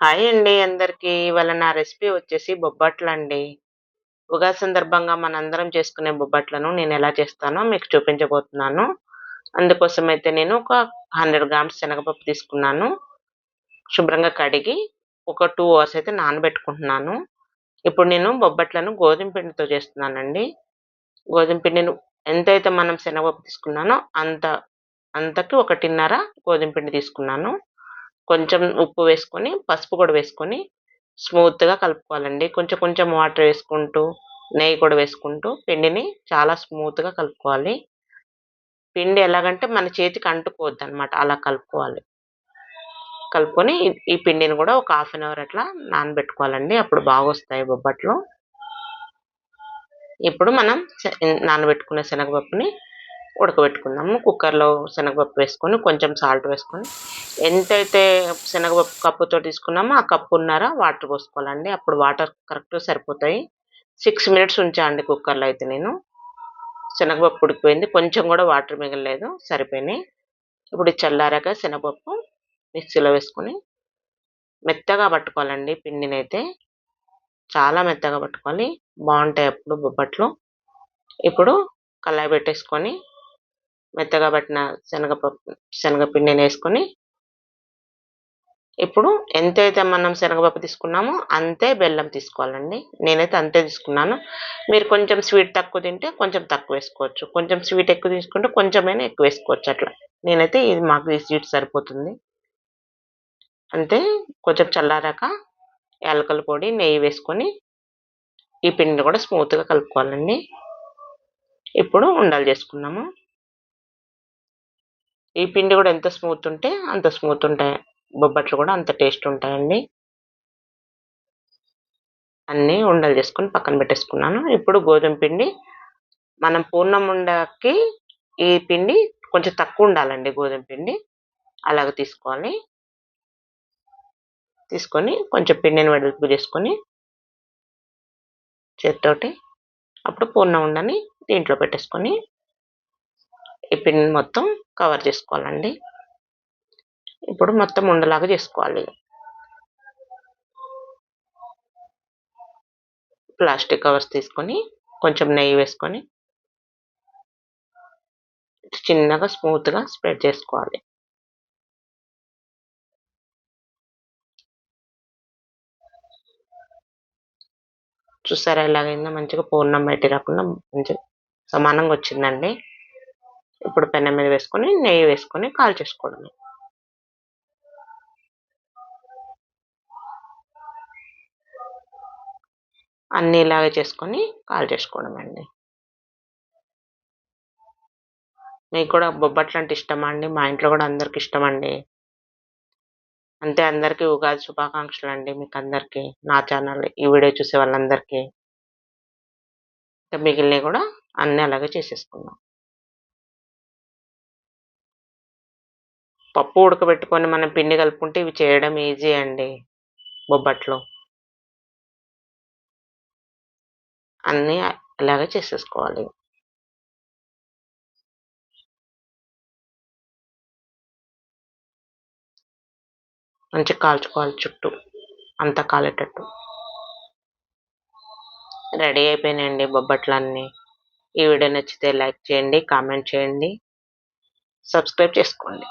Hi అండి అందరికీ. ఇవాళ నా రెసిపీ వచ్చేసి బొబ్బట్లు అండి ఉగాది సందర్భంగా మనందరం చేసుకునే బొబ్బట్లను నేను ఎలా చేస్తానో మీకు చూపించబోతున్నాను. అందుకోసం అయితే నేను ఒక హండ్రెడ్ గ్రామ్స్ శనగపప్పు తీసుకున్నాను. శుభ్రంగా కడిగి ఒక టూ అవర్స్ అయితే నానబెట్టుకుంటున్నాను. ఇప్పుడు నేను బొబ్బట్లను గోధుమ పిండితో చేస్తున్నానండి. గోధుమ పిండిని ఎంతైతే మనం శనగపప్పు తీసుకున్నానో అంత అంతకి ఒకటిన్నర గోధుమ పిండి తీసుకున్నాను. కొంచెం ఉప్పు వేసుకొని పసుపు కూడా వేసుకొని స్మూత్గా కలుపుకోవాలండి. కొంచెం కొంచెం వాటర్ వేసుకుంటూ నెయ్యి కూడా వేసుకుంటూ పిండిని చాలా స్మూత్గా కలుపుకోవాలి. పిండి ఎలాగంటే మన చేతికి అంటుకోవద్దు అనమాట అలా కలుపుకోవాలి. కలుపుకొని ఈ పిండిని కూడా ఒక హాఫ్ అన్ అవర్ అట్లా నానబెట్టుకోవాలండి. అప్పుడు బాగా వస్తాయి బొబ్బట్లు. ఇప్పుడు మనం నానబెట్టుకున్న శనగపప్పుని ఉడకబెట్టుకుందాము కుక్కర్లో శనగపప్పు వేసుకొని కొంచెం సాల్ట్ వేసుకొని. ఎంతైతే శనగపప్పు కప్పుతో తీసుకున్నామో ఆ కప్పున్నర వాటర్ పోసుకోవాలండి. అప్పుడు వాటర్ కరెక్ట్గా సరిపోతాయి. సిక్స్ మినిట్స్ ఉంచాండి కుక్కర్లో అయితే నేను. శనగపప్పు ఉడికిపోయింది. కొంచెం కూడా వాటర్ మిగలలేదు. సరిపోయినాయి. ఇప్పుడు చల్లారాక శనగపప్పు మిక్సీలో వేసుకొని మెత్తగా పట్టుకోవాలండి పిండినైతే. చాలా మెత్తగా పట్టుకోవాలి. బాగుంటాయి అప్పుడు బొబ్బట్లు. ఇప్పుడు కళాయి పెట్టేసుకొని మెత్తగా పట్టిన శనగపప్పు శనగపిండిని వేసుకొని ఇప్పుడు ఎంతైతే మనం శనగపప్పు తీసుకున్నామో అంతే బెల్లం తీసుకోవాలండి. నేనైతే అంతే తీసుకున్నాను. మీరు కొంచెం స్వీట్ తక్కువ తింటే కొంచెం తక్కువ వేసుకోవచ్చు. కొంచెం స్వీట్ ఎక్కువ తీసుకుంటే కొంచెమైనా ఎక్కువ వేసుకోవచ్చు అట్లా. నేనైతే ఇది మాకు ఈ స్వీట్ సరిపోతుంది. అంతే కొంచెం చల్లారాక యాలకల పొడి నెయ్యి వేసుకొని ఈ పిండిని కూడా స్మూత్గా కలుపుకోవాలండి. ఇప్పుడు ఉండాలి చేసుకున్నాము. ఈ పిండి కూడా ఎంత స్మూత్ ఉంటే అంత స్మూత్ ఉంటాయి. బొబ్బట్లు కూడా అంత టేస్ట్ ఉంటాయండి. అన్నీ ఉండలు చేసుకొని పక్కన పెట్టేసుకున్నాను. ఇప్పుడు గోధుమ పిండి మనం పూర్ణం ఉండకి ఈ పిండి కొంచెం తక్కువ ఉండాలండి గోధుమ పిండి. అలాగ తీసుకోవాలి. తీసుకొని కొంచెం పిండిని వెడల్పు చేసుకొని చేతితోటి అప్పుడు పూర్ణం ఉండని దీంట్లో పెట్టేసుకొని ఈ పిన్ మొత్తం కవర్ చేసుకోవాలండి. ఇప్పుడు మొత్తం ఉండలాగా చేసుకోవాలి. ప్లాస్టిక్ కవర్స్ తీసుకొని కొంచెం నెయ్యి వేసుకొని చిన్నగా స్మూత్గా స్ప్రెడ్ చేసుకోవాలి. చూసారా ఎలాగైందో మంచిగా పూర్ణం బయట రాకుండా మంచిగా సమానంగా వచ్చిందండి. ఇప్పుడు పెనం మీద వేసుకొని నెయ్యి వేసుకొని కాల్చేసుకోవడమే అన్నీ ఇలాగే చేసుకొని కాల్ చేసుకోవడం అండి. మీకు కూడా బొబ్బట్లు అంటే ఇష్టమా అండి? మా ఇంట్లో కూడా అందరికి ఇష్టం అండి అంతే అందరికీ ఉగాది శుభాకాంక్షలు అండి మీకు అందరికీ నా ఛానల్ ఈ వీడియో చూసే వాళ్ళందరికీ. మిగిలినవి కూడా అన్నీ అలాగే చేసేసుకుందాం. పప్పు ఉడకబెట్టుకొని మనం పిండి కలుపుకుంటే ఇవి చేయడం ఈజీ అండి. బొబ్బట్లు. అన్నీ ఇలాగే చేసేసుకోవాలి. మంచిగా కాల్చుకోవాలి చుట్టూ. అంతా కాలేటట్టు. రెడీ అయిపోయినాయండి బొబ్బట్లన్నీ. ఈ వీడియో నచ్చితే లైక్ చేయండి కామెంట్ చేయండి. సబ్స్క్రైబ్ చేసుకోండి.